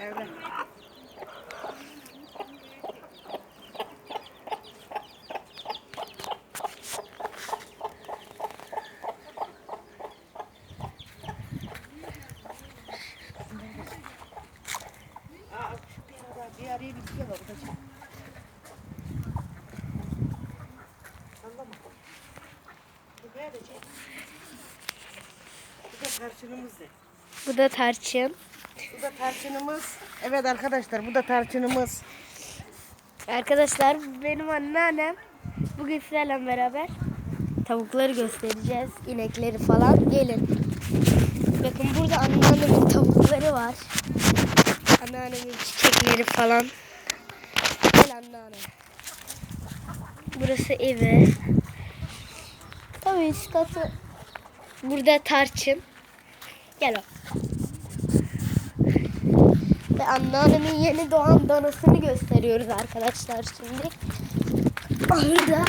Var. Bu da de. Bu da tarçın. Bu da tarçınımız. Evet arkadaşlar bu da tarçınımız. Arkadaşlar benim anneannem bugün sizlerle beraber tavukları göstereceğiz. inekleri falan. Gelin. Bakın burada anneannemin tavukları var. Anneannemin çiçekleri falan. Gel anneanne. Burası evi. Tabii üst katı. Burada tarçın. Gel o. Ve anneannemin yeni doğan danasını gösteriyoruz arkadaşlar şimdi. Ahırda.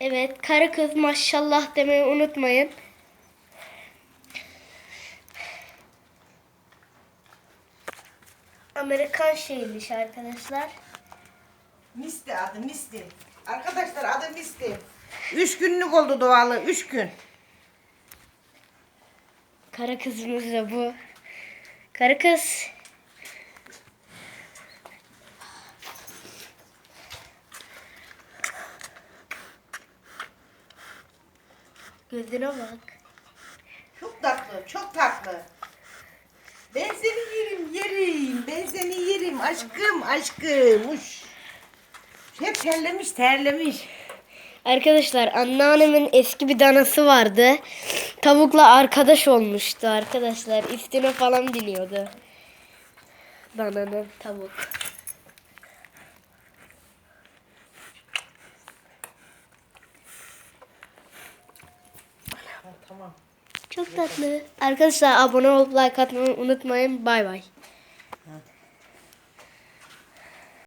Evet karı kız maşallah demeyi unutmayın. Amerikan şeymiş arkadaşlar. Misty adı Misty. Arkadaşlar adı Misty. Üç günlük oldu doğalı. Üç gün. Kara kızımız da bu. Kara kız. Gözüne bak. Çok tatlı. Çok tatlı. Ben seni yerim yerim. Ben seni yerim. Aşkım aşkım. Uş. Hep terlemiş terlemiş. Arkadaşlar anneannemin eski bir danası vardı. Tavukla arkadaş olmuştu arkadaşlar. Üstüne falan biniyordu. Dananın tavuk. Tamam. Çok tatlı. Arkadaşlar abone olup like atmayı unutmayın. Bay bay.